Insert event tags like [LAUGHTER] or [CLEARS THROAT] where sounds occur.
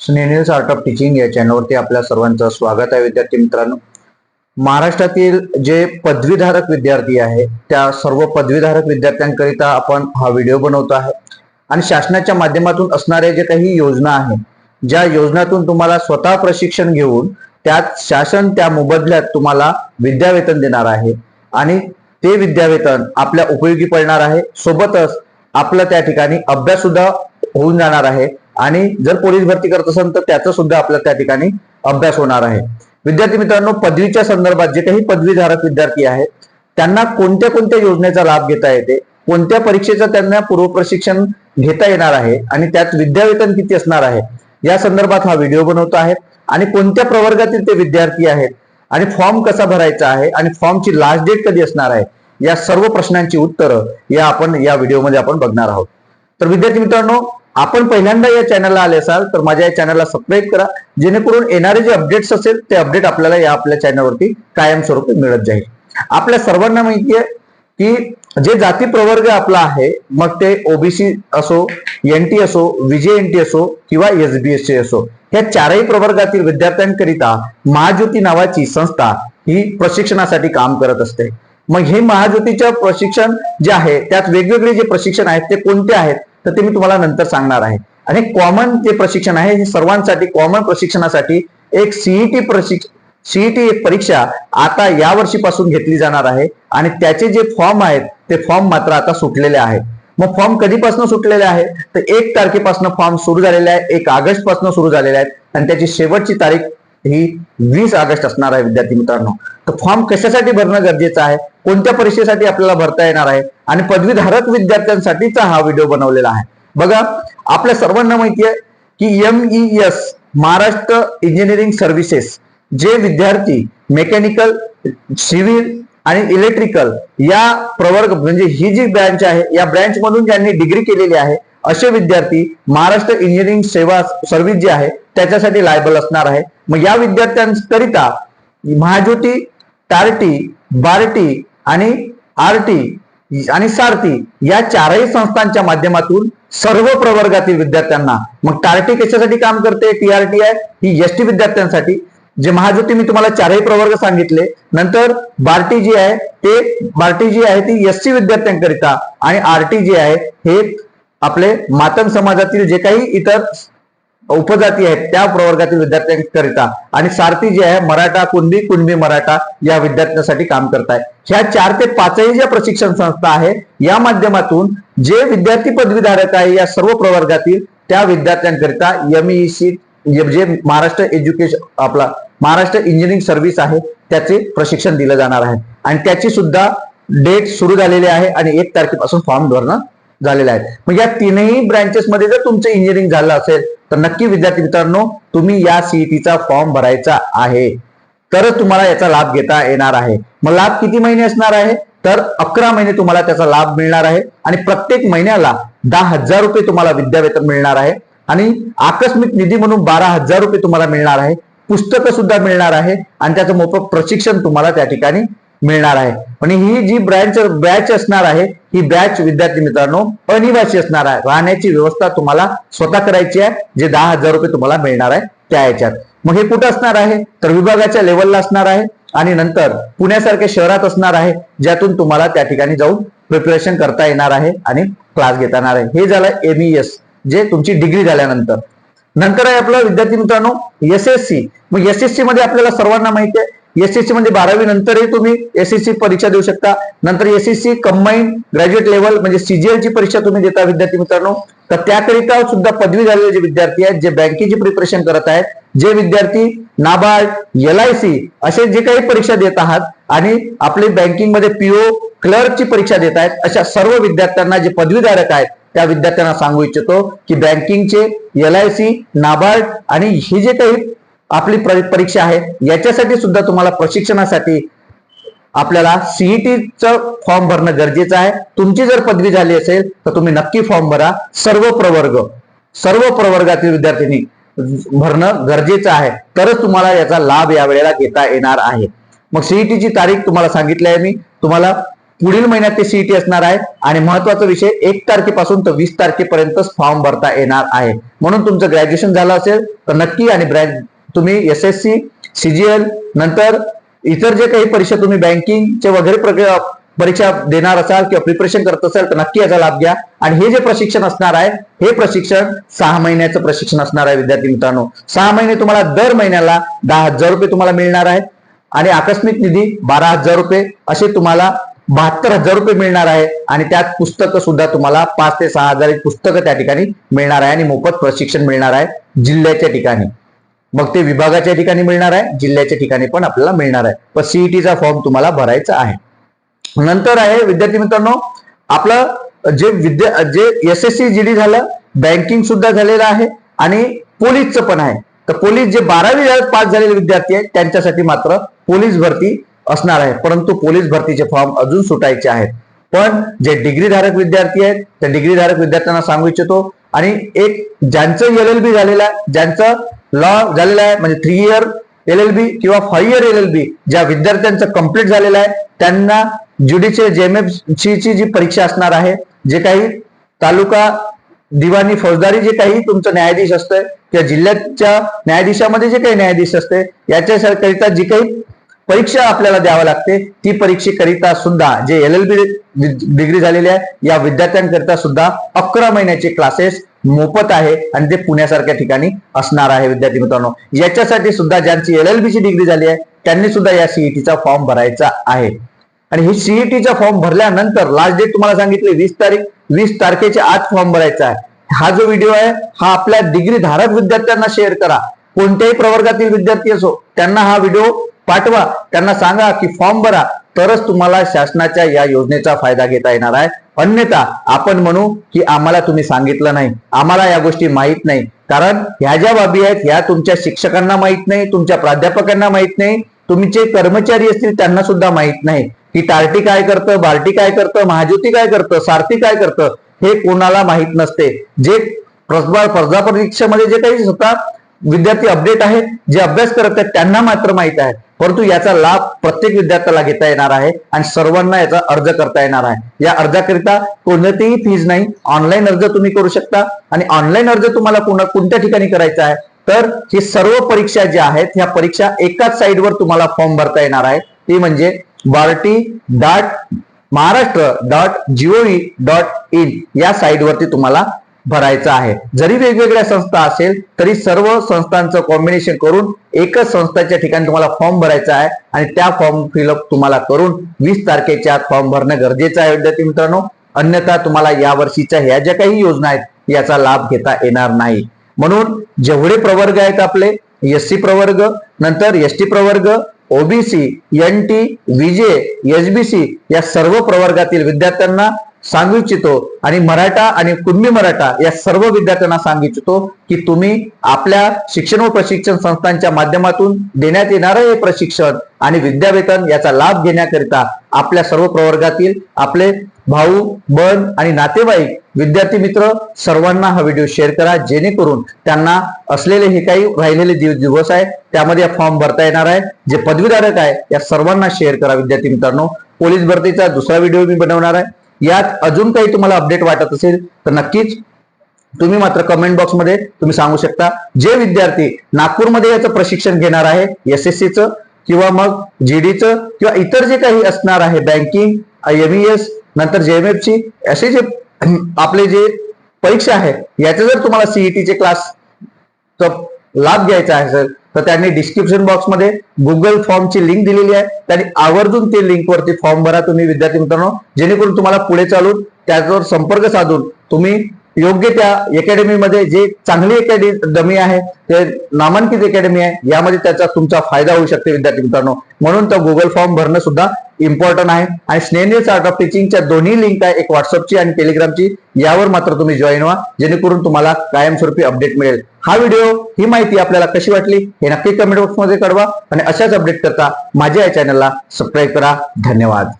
स्नेनिल art of teaching या चॅनलवरती आपल्या सर्वांचं स्वागत आहे विद्यार्थी मित्रांनो. महाराष्ट्रातील जे पदवीधारक विद्यार्थी आहे त्या सर्व पदवीधारक विद्यार्थ्यांकरिता आपण हा व्हिडिओ बनवतो आहे. आणि शासनाच्या माध्यमातून असणाऱ्या जे काही योजना आहे ज्या योजनातून तुम्हाला स्वतः प्रशिक्षण घेऊन त्यात शासन त्या मोबदल्यात तुम्हाला विद्यावेतन देणार आहे. आणि ते विद्यावेतन आपल्या उपयोगी पडणार आहे. सोबतच आपलं त्या ठिकाणी अभ्यास सुद्धा होऊन जाणार आहे. आणि जर पोलीस भरती करत असेल तर त्याचा सुद्धा आपल्या त्या ठिकाणी अभ्यास होणार आहे. विद्यार्थी मित्रांनो पदवीच्या संदर्भात जे काही पदवीधारक विद्यार्थी आहेत त्यांना कोणत्या कोणत्या योजनेचा लाभ घेता येते? कोणत्या परीक्षेचं त्यांना पूर्व प्रशिक्षण घेता येणार आहे? आणि त्यात विद्यावेतन किती असणार आहे? या संदर्भात हा व्हिडिओ बनवतो आहे आणि कोणत्या प्रवर्गातील ते विद्यार्थी आहेत? आणि फॉर्म कसा भरायचा आहे? आणि फॉर्मची लास्ट डेट कधी असणार आहे? या सर्व प्रश्नांची उत्तरं या आपण या व्हिडिओमध्ये आपण बघणार आहोत. तर विद्यार्थी मित्रांनो आपण पहिल्यांदा या चॅनलला आले असाल तर माझ्या या चॅनलला सबस्क्राईब करा. जेणेकरून येणारे जे अपडेट्स असेल ते अपडेट आपल्याला या आपल्या चॅनलवरती कायमस्वरूपी मिळत जाईल. आपल्या सर्वांना माहिती आहे की जे जाती प्रवर्ग आपला आहे मग ते ओबीसी असो एन टी असो विजय एन टी असो किंवा एसबीएससी असो ह्या चारही प्रवर्गातील विद्यार्थ्यांकरिता महाज्योती नावाची संस्था ही प्रशिक्षणासाठी काम करत असते. मग हे महाज्योतीचं प्रशिक्षण जे आहे त्यात वेगवेगळे जे प्रशिक्षण आहेत ते कोणते आहेत? तर ते मी तुम्हाला नंतर सांगणार आहे. आणि कॉमन जे प्रशिक्षण आहे हे सर्वांसाठी कॉमन प्रशिक्षणासाठी एक सीईटी प्रशिक्षण सीईटी परीक्षा आता या वर्षीपासून घेतली जाणार आहे. आणि त्याचे जे फॉर्म आहेत ते फॉर्म मात्र आता सुटलेले आहेत. मग फॉर्म कधीपासून सुटलेले आहे तर एक तारखेपासून फॉर्म सुरू झालेले आहे एक ऑगस्टपासून सुरू झालेले आहेत. आणि त्याची शेवटची तारीख ही वीस ऑगस्ट असणार आहे विद्यार्थी मित्रांनो. तर फॉर्म कशासाठी भरणं गरजेचं आहे? कोणत्या परीक्षेसाठी आपल्याला भरता येणार आहे? आणि पदवीधारक विद्यार्थ्यांसाठीचा हा व्हिडिओ बनवलेला आहे. बघा आपल्या सर्वांना माहिती आहे की M E S Maharashtra engineering services जे विद्यार्थी मेकॅनिकल सिव्हिल आणि इलेक्ट्रिकल या प्रवर्ग म्हणजे ही जी ब्रँच आहे या ब्रँच मधून ज्यांनी डिग्री केलेली आहे असे विद्यार्थी महाराष्ट्र इंजिनिअरिंग सेवा सर्व्हिस जी आहे त्याच्यासाठी लायबल असणार आहे. मग या विद्यार्थ्यांकरिता महाज्योती टारटी बार्टी आणि आरटी आणि सारथी या चारही संस्थांच्या माध्यमातून सर्व प्रवर्गातील विद्यार्थ्यांना मग टारटी कशासाठी काम करते? टीआरटी आहे. ही एस टी विद्यार्थ्यांसाठी. जे महाज्योती मी तुम्हाला चारही प्रवर्ग सांगितले. नंतर बार्टी जी आहे ते बार्टी जी आहे ती एस सी विद्यार्थ्यांकरिता आणि आरटी जी आहे हे आपले मातंग समाजातील जे काही इतर उपजाती आहेत त्या प्रवर्गातील विद्यार्थ्यांकरिता. आणि सारथी जे आहे मराठा कुणबी कुणबी मराठा या विद्यार्थ्यांसाठी काम करत आहे ह्या चार ते पाचही ज्या प्रशिक्षण संस्था आहे या माध्यमातून जे विद्यार्थी पदवीधारक आहे या सर्व प्रवर्गातील त्या विद्यार्थ्यांकरिता एमईसी जे महाराष्ट्र एज्युकेशन आपला महाराष्ट्र इंजिनिअरिंग सर्व्हिस आहे त्याचे प्रशिक्षण दिलं जाणार आहे. आणि त्याची सुद्धा डेट सुरू झालेली आहे आणि एक तारखेपासून फॉर्म भरणं झालेलं आहे. मग या तीनही ब्रँचेस मध्ये जर तुमचं इंजिनिअरिंग झालं असेल तर नक्की विद्यार्थी मित्रांनो तुम्ही या सीईटीचा फॉर्म भरायचा आहे. तरच तुम्हाला याचा लाभ घेता येणार आहे. मग लाभ किती महिने असणार आहे? तर अकरा महिने तुम्हाला त्याचा लाभ मिळणार आहे आणि प्रत्येक महिन्याला दहा हजार रुपये तुम्हाला विद्यावेतन मिळणार आहे. आणि आकस्मिक निधी म्हणून बारा हजार रुपये तुम्हाला मिळणार आहे. पुस्तकं सुद्धा मिळणार आहे आणि त्याचं मोफत प्रशिक्षण तुम्हाला त्या ठिकाणी मिळणार आहे. आणि ही जी ब्रँच बॅच असणार आहे ही बॅच विद्यार्थी मित्रांनो अनिवासी असणार आहे. राहण्याची व्यवस्था तुम्हाला स्वतः करायची आहे जे दहा हजार रुपये तुम्हाला मिळणार आहे त्या याच्यात. मग हे कुठं असणार आहे? तर विभागाच्या लेवलला असणार आहे आणि नंतर पुण्यासारख्या शहरात असणार आहे ज्यातून तुम्हाला त्या ठिकाणी जाऊन प्रिपरेशन करता येणार आहे आणि क्लास घेता येणार आहे. हे झालं एमईएस जे तुमची डिग्री झाल्यानंतर. नंतर आहे आपलं विद्यार्थी मित्रांनो एसएससी मग एसएससी मध्ये आपल्याला सर्वांना माहिती आहे एसएससी म्हणजे बारावी नंतरही तुम्ही एसएससी परीक्षा देऊ शकता. नंतर एसएससी कंबाईन ग्रॅज्युएट लेवल म्हणजे सीजीएल ची परीक्षा तुम्ही देता विद्यार्थी मित्रांनो. तर त्याकरिता सुद्धा पदवी झालेले जे विद्यार्थी आहेत जे बँकेची प्रिपरेशन करत आहेत जे विद्यार्थी नाबार्ड एल आय सी असे जे काही परीक्षा देत आहात आणि आपली बँकिंगमध्ये पीओ क्लर्कची परीक्षा देत आहेत अशा सर्व विद्यार्थ्यांना जे पदवीधारक आहेत त्या विद्यार्थ्यांना सांगू इच्छितो की बँकिंगचे एल आय सी नाबार्ड आणि हे जे काही आपली परीक्षा आहे. याच्यासाठी सुद्धा तुम्हाला प्रशिक्षणासाठी आपल्याला सीईटीचं फॉर्म भरणं गरजेचं आहे. तुमची जर पदवी झाली असेल तर तुम्ही नक्की फॉर्म भरा. सर्व प्रवर्ग सर्व प्रवर्गातील विद्यार्थ्यांनी भरणं गरजेचं आहे. तरच तुम्हाला याचा लाभ यावेळेला घेता येणार आहे. मग सीईटीची तारीख तुम्हाला सांगितली आहे मी. तुम्हाला पुढील महिन्यात ते सीईटी असणार आहे. आणि महत्त्वाचा विषय एक तारखेपासून तर वीस तारखेपर्यंतच फॉर्म भरता येणार आहे. म्हणून तुमचं ग्रॅज्युएशन झालं असेल तर नक्की आणि ब्रॅ- तुम्ही एस एस सी सीजीएल नंतर इतर जे काही परीक्षा तुम्ही बँकिंगचे वगैरे परीक्षा देणार असाल किंवा प्रिपरेशन करत असाल तर नक्की याचा लाभ घ्या. आणि हे जे प्रशिक्षण असणार आहे हे प्रशिक्षण सहा महिन्याचं प्रशिक्षण असणार आहे विद्यार्थी मित्रांनो. सहा महिने तुम्हाला दर महिन्याला दहा हजार रुपये तुम्हाला मिळणार आहे. आणि आकस्मिक निधी बारा हजार रुपये असे तुम्हाला बहात्तर हजार रुपये मिळणार आहे. आणि त्यात पुस्तकं सुद्धा तुम्हाला पाच ते सहा हजार पुस्तकं त्या ठिकाणी मिळणार आहे आणि मोफत प्रशिक्षण मिळणार आहे जिल्ह्याच्या ठिकाणी. मग ते विभागाच्या ठिकाणी मिळणार आहे जिल्ह्याच्या ठिकाणी पण आपल्याला मिळणार आहे. पण सीईटीचा फॉर्म तुम्हाला भरायचा आहे. नंतर आहे विद्यार्थी मित्रांनो आपलं जे विद्या जे एस एस सी जीडी झालं बँकिंग सुद्धा झालेलं आहे आणि पोलीसचं पण आहे. तर पोलीस जे बारावी पास झालेले विद्यार्थी आहेत त्यांच्यासाठी मात्र पोलीस भरती असणार आहे. परंतु पोलीस भरतीचे फॉर्म अजून सुटायचे आहेत. पण जे डिग्रीधारक विद्यार्थी आहेत त्या डिग्रीधारक विद्यार्थ्यांना सांगू इच्छितो. आणि एक ज्यांचं एल एल बी झालेलं आहे ज्यांचं लॉ झालेलं आहे म्हणजे three year L L B किंवा five year L L B ज्या विद्यार्थ्यांचं कंप्लीट झालेलं आहे त्यांना ज्युडिशियल जेएमएफ ची जी परीक्षा असणार आहे जे काही तालुका दिवाणी फौजदारी जे काही तुमचं न्यायाधीश असतंय किंवा जिल्ह्याच्या न्यायाधीशामध्ये जे काही न्यायाधीश असते याच्याकरिता जी काही परीक्षा आपल्याला द्यावं लागते ती परीक्षेकरिता सुद्धा जे एल एल बी डिग्री झालेली आहे या विद्यार्थ्यांकरिता सुद्धा अकरा महिन्याचे क्लासेस मोफत आहे आणि ते पुण्यासारख्या ठिकाणी असणार आहे विद्यार्थी मित्रांनो. याच्यासाठी सुद्धा ज्यांची एल एल ची डिग्री झाली आहे त्यांनी सुद्धा या सीईटीचा फॉर्म भरायचा आहे. आणि हे सीईटीचा फॉर्म भरल्यानंतर लास्ट डेट तुम्हाला सांगितले वीस तारीख वीस तारखेच्या आत फॉर्म भरायचा आहे. हा जो व्हिडिओ आहे हा आपल्या डिग्री धारक विद्यार्थ्यांना शेअर करा. कोणत्याही प्रवर्गातील विद्यार्थी असो त्यांना हा व्हिडिओ पाठवा. त्यांना सांगा की फॉर्म भरा. तरच तुम्हाला शासनाच्या या योजनेचा फायदा घेता येणार आहे. अन्यथा आपण म्हणू की आम्हाला तुम्ही सांगितलं नाही. आम्हाला या गोष्टी माहीत नाही. कारण ह्या ज्या बाबी आहेत ह्या तुमच्या शिक्षकांना माहीत नाही तुमच्या प्राध्यापकांना माहीत नाही तुमचे कर्मचारी असतील त्यांना सुद्धा माहीत नाही. की टार्टी काय करतं बार्टी काय करतं महाज्योती काय करतं सारथी काय करतं हे कोणाला माहीत नसते. जे प्रस्बा- स्पर्धा परीक्षेमध्ये जे काही स्वतः विद्यार्थी अपडेट आहेत जे अभ्यास करत आहेत त्यांना मात्र माहीत आहे. परंतु याचा लाभ प्रत्येक विद्यार्थ्याला घेता येणार आहे आणि सर्वांना याचा अर्ज करता येणार आहे. या अर्जाकरिता कोणतीही फीज नाही. ऑनलाईन अर्ज तुम्ही करू शकता आणि ऑनलाईन अर्ज तुम्हाला पुन्हा कोणत्या ठिकाणी करायचा आहे? तर ही सर्व परीक्षा ज्या आहेत ह्या परीक्षा एकाच साईडवर तुम्हाला फॉर्म भरता येणार आहे. ती म्हणजे BARTI dot Maharashtra dot GOV dot in या साईटवरती तुम्हाला भरायचं आहे. जरी वेगवेगळ्या संस्था असेल तरी सर्व संस्थांचं कॉम्बिनेशन करून एकच संस्थाच्या ठिकाणी तुम्हाला फॉर्म भरायचा आहे आणि त्या फॉर्म फिलअप तुम्हाला करून वीस तारखेच्या आत फॉर्म भरणं गरजेचं आहे विद्यार्थी मित्रांनो. अन्यथा तुम्हाला या वर्षीच्या ह्या ज्या काही योजना आहेत याचा लाभ घेता येणार नाही. म्हणून जेवढे प्रवर्ग आहेत आपले एस सी प्रवर्ग नंतर एस टी प्रवर्ग OBC N T VJ SBC या सर्व प्रवर्गातील विद्यार्थ्यांना सांगू इच्छितो. आणि मराठा आणि कुणबी मराठा या सर्व विद्यार्थ्यांना सांगू इच्छितो की तुम्ही आपल्या शिक्षण व प्रशिक्षण संस्थांच्या माध्यमातून देण्यात येणारं हे प्रशिक्षण आणि विद्यावेतन याचा लाभ घेण्याकरिता आपल्या सर्व प्रवर्गातील आपले भाऊ बन आणि नातेवाईक विद्यार्थी मित्र सर्वांना हा व्हिडिओ शेअर करा. जेणेकरून त्यांना असलेले हे काही राहिलेले दिवस आहे त्यामध्ये फॉर्म भरता येणार आहे. जे पदवीधारक आहे या सर्वांना शेअर करा विद्यार्थी मित्रांनो. पोलीस भरतीचा दुसरा व्हिडिओ मी बनवणार आहे. यात अजून काही तुम्हाला अपडेट वाटत असेल तर नक्कीच तुम्ही मात्र कमेंट बॉक्समध्ये तुम्ही सांगू शकता. जे विद्यार्थी नागपूरमध्ये याचं प्रशिक्षण घेणार आहे एस एस सीचं किंवा मग जीडीचं किंवा इतर जे काही असणार आहे बँकिंग एमईएस नंतर जेएमएफची असे जे [CLEARS THROAT] आपले जे परीक्षा आहे याचे जर तुम्हाला सीईटीचे क्लास लाभ घ्यायचा आहे सर तर त्यांनी डिस्क्रिप्शन बॉक्समध्ये गुगल फॉर्मची लिंक दिलेली आहे. त्यांनी आवर्जून ते लिंकवरती फॉर्म भरा तुम्ही विद्यार्थी मित्रांनो. जेणेकरून तुम्हाला पुढे चालून त्याच्यावर संपर्क साधून तुम्ही योग्य त्या अकॅडमीमध्ये जे चांगली अकॅडमी आहे ते नामांकित अकॅडमी आहे यामध्ये त्याचा तुमचा फायदा होऊ शकते विद्यार्थी मित्रांनो. म्हणून तो गुगल फॉर्म भरणं सुद्धा इम्पॉर्टंट आहे. आणि स्नेहनील आर्ट ऑफ टीचिंगच्या दोन्ही लिंक आहे एक व्हॉट्सअपची आणि टेलिग्रामची यावर मात्र तुम्ही जॉईन व्हा जेणेकरून तुम्हाला कायमस्वरूपी अपडेट मिळेल. हा व्हिडिओ ही माहिती आपल्याला कशी वाटली हे नक्की कमेंट बॉक्समध्ये कळवा. आणि अशाच अपडेट करता माझ्या या चॅनलला सबस्क्राईब करा. धन्यवाद.